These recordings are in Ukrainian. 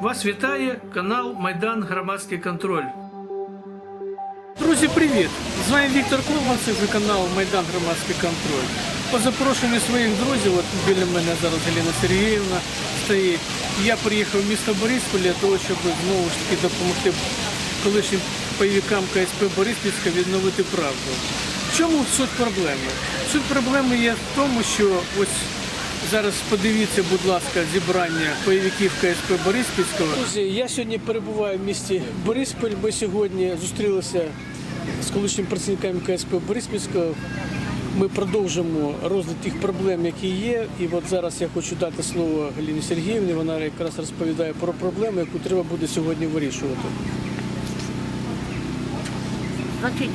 Вас вітає канал Майдан Громадський контроль. Друзі, привіт! З вами Віктор Клубан, це вже канал Майдан Громадський контроль. По запрошенню своїх друзів, от біля мене зараз Галина Сергіївна стоїть. Я приїхав в місто Бориспіль для того, щоб знову ж таки допомогти колишнім бойовикам КСП Бориспільська відновити правду. В чому суть проблеми? Суть проблеми є в тому, що ось Зараз подивіться, будь ласка, зібрання бойовиків КСП Бориспільського. Друзі, я сьогодні перебуваю в місті Бориспіль. Ми сьогодні зустрілися з колишніми працівниками КСП Бориспільського. Ми продовжимо розгляд тих проблем, які є. І от зараз я хочу дати слово Галіні Сергіївні. Вона якраз розповідає про проблему, яку треба буде сьогодні вирішувати. Значить,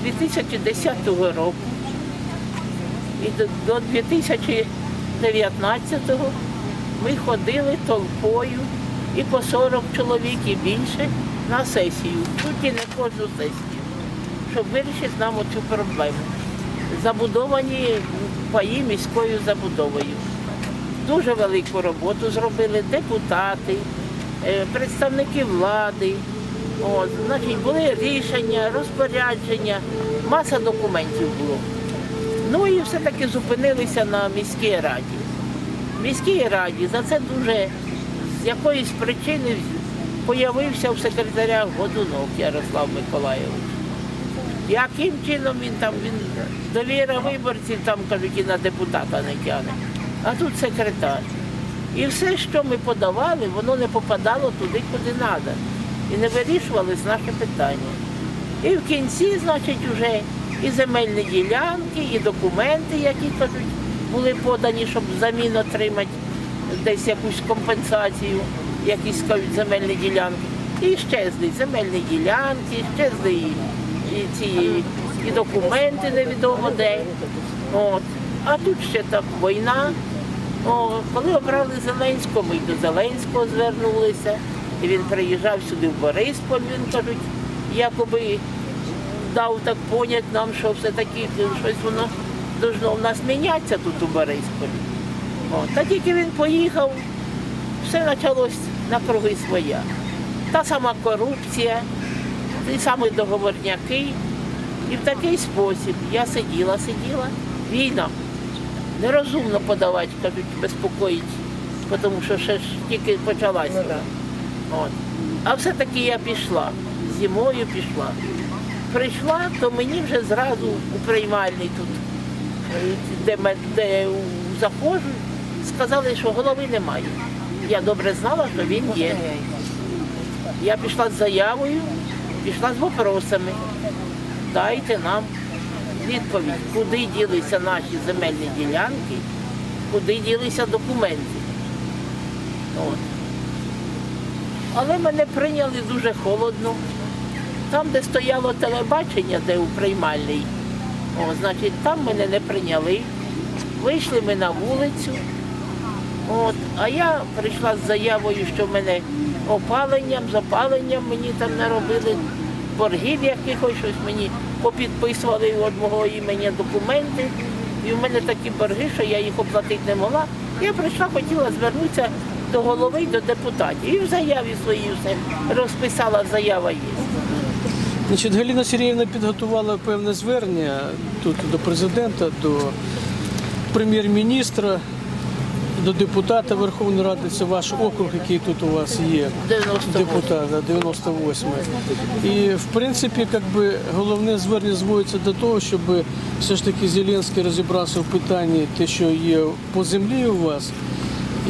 з 2010 року і до 2000 19-го ми ходили толпою і по 40 чоловік і більше на сесію, тут і не кожну сесію, щоб вирішити нам цю проблему. Забудовані паї міською забудовою. Дуже велику роботу зробили депутати, е, представники влади. От, значить, Були рішення, розпорядження, маса документів було. Ну і все-таки зупинилися на міській раді. В міській раді за це дуже з якоїсь причини появився в секретаря Годунов Ярослав Миколайович. Яким чином він там, він довіра виборців, там кажуть, на депутата не тягне. А тут секретар. І все, що ми подавали, воно не попадало туди, куди треба. І не вирішувались наші питання. І в кінці, значить, вже і земельні ділянки, і документи, які кажуть, були подані, щоб взамін отримати десь якусь компенсацію, якісь кажуть, земельні ділянки. І щезли земельні ділянки, щезли і, і ці і документи невідомо де. От. А тут ще так війна. О, коли обрали Зеленського, ми й до Зеленського звернулися. І він приїжджав сюди в Бориспіль, він кажуть, якоби дав так понять нам, що все-таки щось воно должно в нас мінятися тут у Борисполі. О, та тільки він поїхав, все почалось на круги своя. Та сама корупція, ті самі договорняки. І в такий спосіб я сиділа, сиділа, війна. Нерозумно подавати, кажуть, безпокоїть, тому що ще ж тільки почалася. От. А все-таки я пішла, зимою пішла. Прийшла, то мені вже зразу у приймальний тут, де, де заходжу, сказали, що голови немає. Я добре знала, що він є. Я пішла з заявою, пішла з вопросами. Дайте нам відповідь, куди ділися наші земельні ділянки, куди ділися документи. От. Але мене прийняли дуже холодно. Там, де стояло телебачення, де у приймальній, о, значить, там мене не прийняли. Вийшли ми на вулицю. От, а я прийшла з заявою, що мене опаленням, запаленням мені там не робили, боргів якихось, щось мені попідписували від мого імені документи. І в мене такі борги, що я їх оплатити не могла. Я прийшла, хотіла звернутися до голови до депутатів. І в заяві своїй все розписала, заява є. Значить, Галина Сергіївна підготувала певне звернення тут до президента, до прем'єр-міністра, до депутата Верховної Ради. Це ваш округ, який тут у вас є. Депутата 98 І в принципі, як би головне звернення зводиться до того, щоб все ж таки Зеленський розібрався в питанні те, що є по землі у вас.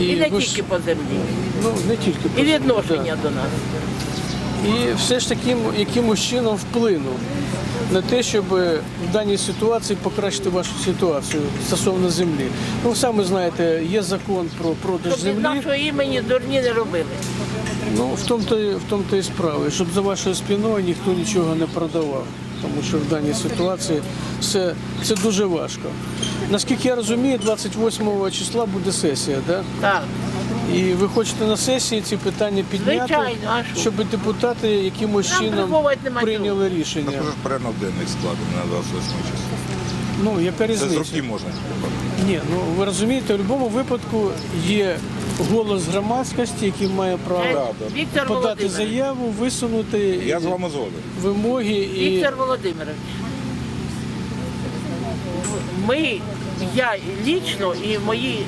І не ви ж- тільки по землі, ну, не тільки по і землі, відношення до нас. І все ж таким якимось чином вплинув на те, щоб в даній ситуації покращити вашу ситуацію стосовно землі. Ну, самі знаєте, є закон про продаж Щоб від землі. нашого імені дурні не робили. Ну, в тому-то, в тому-то і справа, щоб за вашою спиною ніхто нічого не продавав. Тому що в даній ситуації все, це дуже важко. Наскільки я розумію, 28 числа буде сесія, да? Так. І ви хочете на сесії ці питання підняти, Звичайно, а що? щоб депутати якимось Нам чином приховувати нема прийняли рішення. Також ж порядок денний складений на 28 число. Ну, яка Це з різниця? руки можна. Ні, ну ви розумієте, в будь-якому випадку є голос громадськості, який має право Е, да. Віктор подати Володимирович. заяву, висунути Я з вами згоден. вимоги і Віктор Володимирович. Ми, я лічно і мої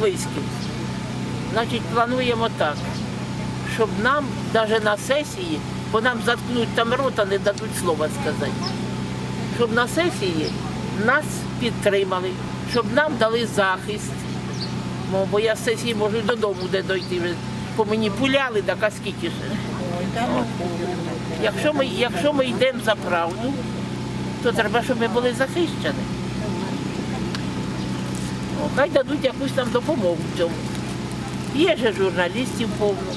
близькі, значить, плануємо так, щоб нам навіть на сесії, бо нам заткнуть там рота, не дадуть слова сказати, щоб на сесії нас підтримали, щоб нам дали захист. Бо я з сесії можу додому де дойти. По мені пуляли, так а скільки ж. Якщо ми, якщо ми йдемо за правду, то треба, щоб ми були захищені. Хай дадуть якусь там допомогу цьому. Є же журналістів повно.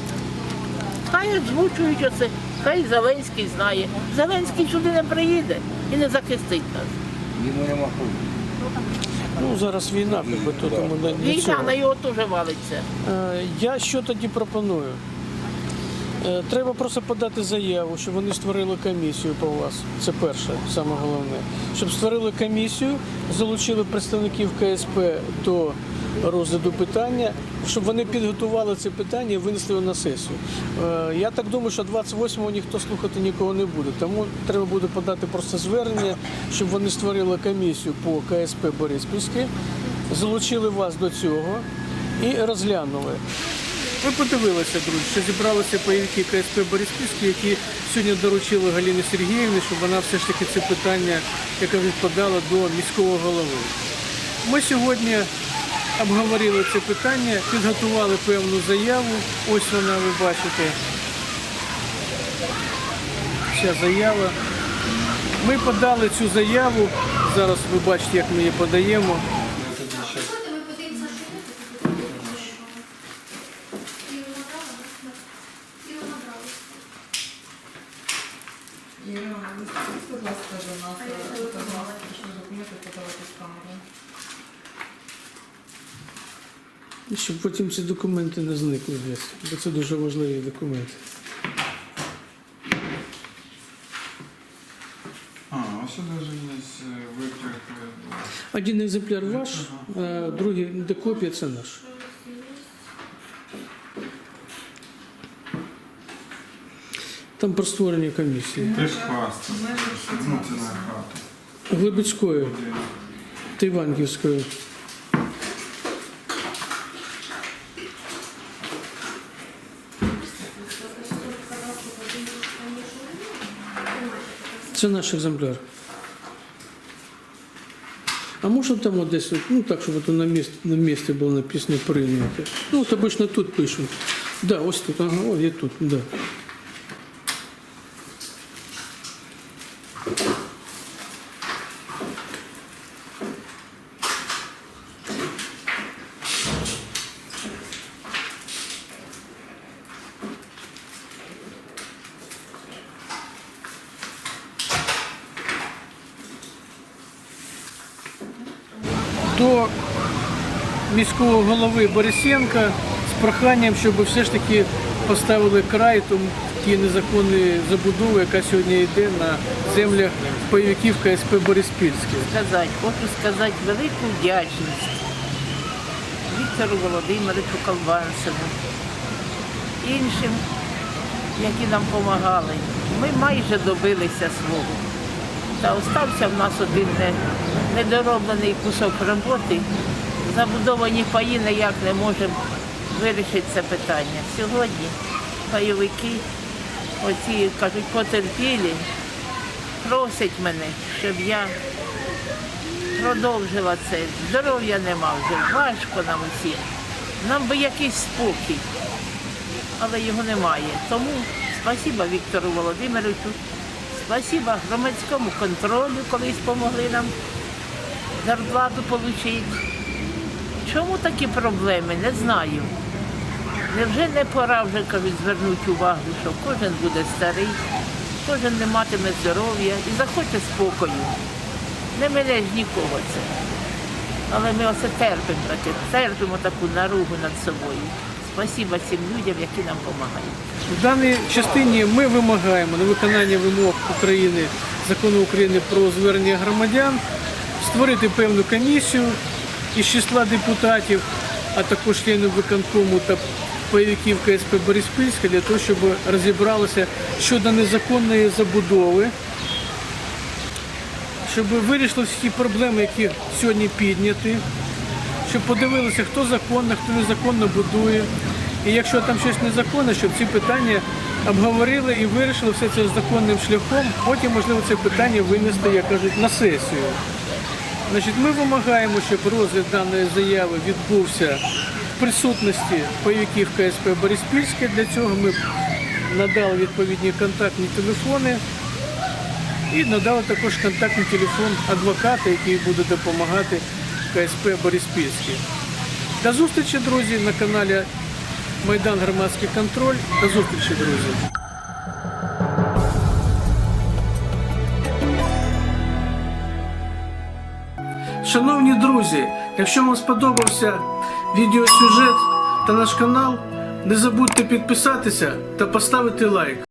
Хай озвучують оце, хай Зеленський знає. Зеленський сюди не приїде і не захистить нас. ну зараз війна, якби то тому не Війна цього. на його теж валиться. Е, Я що тоді пропоную? Е, Треба просто подати заяву, щоб вони створили комісію по вас. Це перше, саме головне. Щоб створили комісію, залучили представників КСП до розгляду питання, щоб вони підготували це питання і винесли на сесію. Е, Я так думаю, що 28-го ніхто слухати нікого не буде. Тому треба буде подати просто звернення, щоб вони створили комісію по КСП Бориспільське, залучили вас до цього і розглянули. Ви подивилися, друзі, що зібралися пайовики КСП Бориспільські, які сьогодні доручили Галіні Сергіївні, щоб вона все ж таки це питання, яке відпадало до міського голови. Ми сьогодні обговорили це питання, підготували певну заяву. Ось вона, ви бачите. Ця заява. Ми подали цю заяву. Зараз ви бачите, як ми її подаємо. Приходьте, ми подивимося, що ви тут Іру набрали? Іру набрали. Ірина, ви скажіть, будь ласка, до нас, е, будь ласка, пішли документи подавати з камери. Щоб потім ці документи не зникли десь, бо це дуже важливі документи. А, ось є е, витяг. е, Один екземпляр ваш, а другий де копія це наш. Там про створення комісії. Теж хваста. Ну, це на хату. Глибицької та. Це наш екземпляр. А може там от десь, ну так, щоб на місці, на місці було написано прийняти. Ну, от обично тут пишуть. Да, ось тут, ага, о, є тут, да. До міського голови Борисенка з проханням, щоб все ж таки поставили край тому тій незаконної забудови, яка сьогодні йде на землях пайовиків КСП Бориспільське. сказати, хочу сказати велику вдячність Віктору Володимировичу Колбансову, іншим, які нам допомагали. Ми майже добилися свого. Та остався в нас один недороблений кусок роботи. Забудовані паї ніяк не можемо вирішити це питання. Сьогодні пайовики, оці кажуть, потерпілі, просять мене, щоб я продовжила це. Здоров'я нема вже, важко нам усім. Нам би якийсь спокій, але його немає. Тому спасіба Віктору Володимировичу, спасіба громадському контролю, колись допомогли нам зарплату отримати. Чому такі проблеми? Не знаю. Невже не пора вже кажуть, звернути увагу, що кожен буде старий, кожен не матиме здоров'я і захоче спокою. Не мене ж нікого це. Але ми оце терпимо таке, терпимо таку наругу над собою. Спасіба цим людям, які нам допомагають. В даній частині ми вимагаємо на виконання вимог України, закону України про звернення громадян, створити певну комісію із числа депутатів а також членів виконкому та пайовиків КСП Бориспільська для того, щоб розібралися щодо незаконної забудови, щоб вирішили всі проблеми, які сьогодні підняті, щоб подивилися, хто законно, хто незаконно будує. І якщо там щось незаконне, щоб ці питання обговорили і вирішили все це законним шляхом, потім, можливо, це питання винести, як кажуть, на сесію. Значить, ми вимагаємо, щоб розгляд даної заяви відбувся в присутності пайовиків КСП Бориспільське. Для цього ми надали відповідні контактні телефони і надали також контактний телефон адвоката, який буде допомагати КСП Бориспільське. До зустрічі, друзі, на каналі Майдан Громадський контроль. До зустрічі, друзі. Шановні друзі, якщо вам сподобався відеосюжет та наш канал, не забудьте підписатися та поставити лайк.